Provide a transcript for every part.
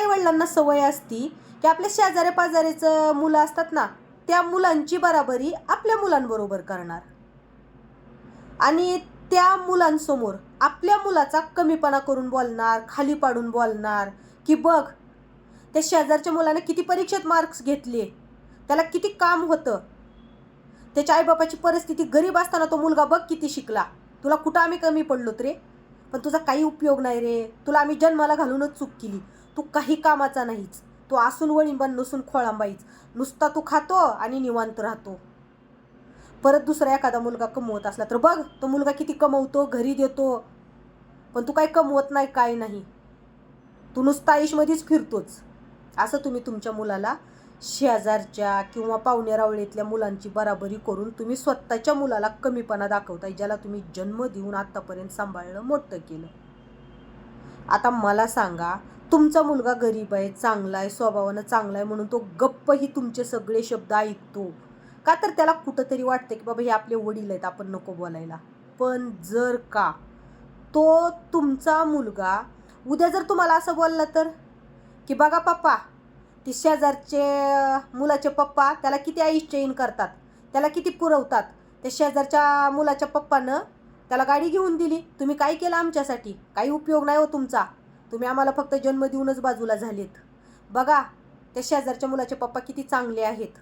आईवडिलांना सवय असती की आपल्या शेजाऱ्या पाजाऱ्याचं मुलं असतात ना त्या मुलांची बराबरी आपल्या मुलांबरोबर करणार. आणि त्या मुलांसमोर आपल्या मुलाचा कमीपणा करून बोलणार खाली पाडून बोलणार की बघ त्या शेजारच्या मुलाने किती परीक्षेत मार्क्स घेतले त्याला किती काम होतं त्याच्या आईबापाची परिस्थिती गरीब असताना तो मुलगा बघ किती शिकला तुला कुठं आम्ही कमी पडलोत रे? पण तुझा काही उपयोग नाही रे तुला आम्ही जन्माला घालूनच चूक केली. तू काही कामाचा नाहीच. तू असून वळीन बन नसून खोळांबाईच. नुसता तू खातो आणि निवांत राहतो. परत दुसरा एखादा मुलगा कमवत असला तर बघ तो मुलगा किती कमवतो घरी देतो. पण तू काही कमवत नाही काय नाही. तू नुसता आईशमध्येच फिरतोच. असं तुम्ही तुमच्या मुलाला शेजारच्या किंवा पाहुण्या रावळीतल्या मुलांची बराबरी करून तुम्ही स्वतःच्या मुलाला कमीपणा दाखवताय ज्याला तुम्ही जन्म देऊन आत्तापर्यंत सांभाळलं मोठं केलं. आता मला सांगा तुमचा मुलगा गरीब आहे चांगला आहे स्वभावानं चांगला आहे म्हणून तो गप्पही तुमचे सगळे शब्द ऐकतो. का तर त्याला कुठंतरी वाटतं की बाबा हे आपले वडील आहेत आपण नको बोलायला. पण जर का तो तुमचा मुलगा उद्या जर तुम्हाला असं बोलला तर? की बघा पप्पा ती शेजारचे मुलाचे पप्पा त्याला किती आईश चेन करतात त्याला किती पुरवतात त्या शेजारच्या मुलाच्या पप्पानं त्याला गाडी घेऊन दिली. तुम्ही काय केलं आमच्यासाठी? काही उपयोग नाही हो तुमचा. तुम्ही आम्हाला फक्त जन्म देऊनच बाजूला झालेत. बघा त्या शेजारच्या मुलाचे पप्पा किती चांगले आहेत.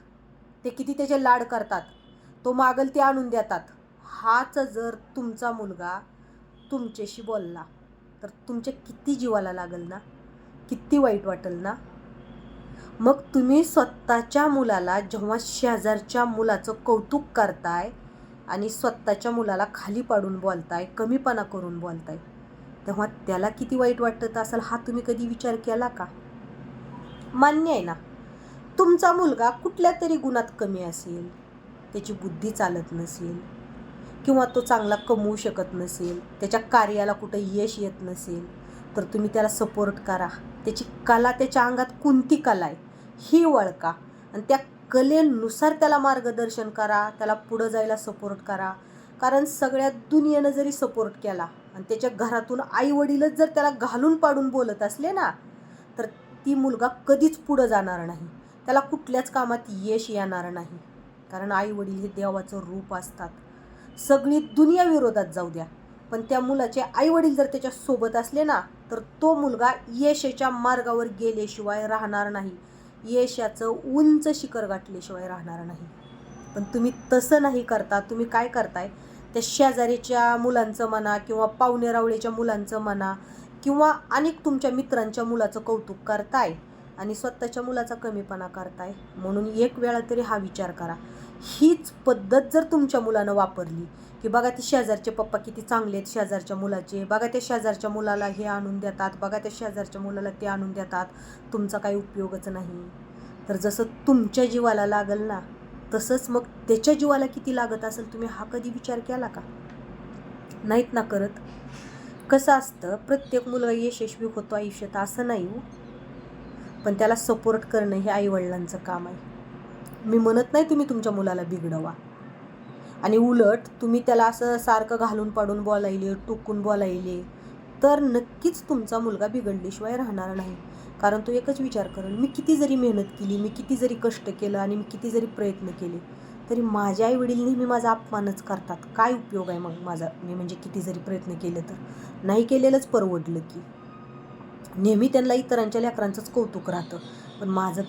ते किती त्याचे लाड करतात. तो मागल ते आणून देतात. हाच जर तुमचा मुलगा तुमच्याशी बोलला तर तुमच्या किती जीवाला लागल ना? किती वाईट वाटेल ना? मग तुम्ही स्वतःच्या मुलाला जेव्हा शेजारच्या मुलाचं कौतुक करताय आणि स्वतःच्या मुलाला खाली पाडून बोलताय कमीपणा करून बोलताय तेव्हा त्याला किती वाईट वाटत असाल हा तुम्ही कधी विचार केला का? मान्य आहे ना. तुमचा मुलगा कुठल्या तरी गुणात कमी असेल त्याची बुद्धी चालत नसेल किंवा तो चांगला कमवू शकत नसेल त्याच्या कार्याला कुठं यश येत नसेल तर तुम्ही त्याला सपोर्ट करा. त्याची कला त्याच्या अंगात कोणती कला आहे ही वळका आणि त्या कलेनुसार त्याला मार्गदर्शन करा त्याला पुढं जायला सपोर्ट करा. कारण सगळ्या दुनियेनं जरी सपोर्ट केला आणि त्याच्या घरातून आई वडीलच जर त्याला घालून पाडून बोलत असले ना तर ती मुलगा कधीच पुढं जाणार नाही. त्याला कुठल्याच कामात यश येणार नाही. कारण आई वडील हे देवाचं रूप असतात. सगळी दुनिया विरोधात जाऊ द्या. पण त्या मुलाचे आई वडील जर त्याच्या सोबत असले ना तर तो मुलगा यशाच्या मार्गावर गेल्याशिवाय राहणार नाही. यशाचं उंच शिखर गाठल्याशिवाय राहणार नाही. पण तुम्ही तसं नाही करता. तुम्ही काय करताय? त्या शेजारीच्या मुलांचं म्हणा किंवा पाहुणे रावळीच्या मुलांचं म्हणा किंवा अनेक तुमच्या मित्रांच्या मुलाचं कौतुक करताय आणि स्वतःच्या मुलाचा कमीपणा करताय. म्हणून एक वेळा तरी हा विचार करा. हीच पद्धत जर तुमच्या मुलानं वापरली की बघा ते शेजारचे पप्पा किती चांगले आहेत शेजारच्या मुलाचे बघा त्या शेजारच्या मुलाला हे आणून देतात बघा त्या शेजारच्या मुलाला ते आणून देतात तुमचा काही उपयोगच नाही. तर जसं तुमच्या जीवाला लागल ना तसंच मग त्याच्या जीवाला किती लागत असेल तुम्ही हा कधी विचार केला का? नाहीत ना करत. कसं असतं प्रत्येक मुलगा यशस्वी होतो आयुष्यात असं नाही हो. पण त्याला सपोर्ट करणं हे आईवडिलांचं काम आहे. मी म्हणत नाही तुम्ही तुमच्या मुलाला बिघडवा. आणि उलट तुम्ही त्याला असं सारखं घालून पाडून बोलायले टोकून बोलायले तर नक्कीच तुमचा मुलगा बिघडल्याशिवाय राहणार नाही. कारण तो एकच विचार करेल मी किती जरी मेहनत केली मी किती जरी कष्ट केलं आणि मी किती जरी प्रयत्न केले तरी माझ्या आई वडील नेहमी माझा अपमानच करतात. काय उपयोग आहे मग माझा? मी म्हणजे किती जरी प्रयत्न केले तर. नाही केलेलंच परवडलं की. नेहमी त्यांना इतरांच्या लेकरांचंच कौतुक राहतं. पण माझं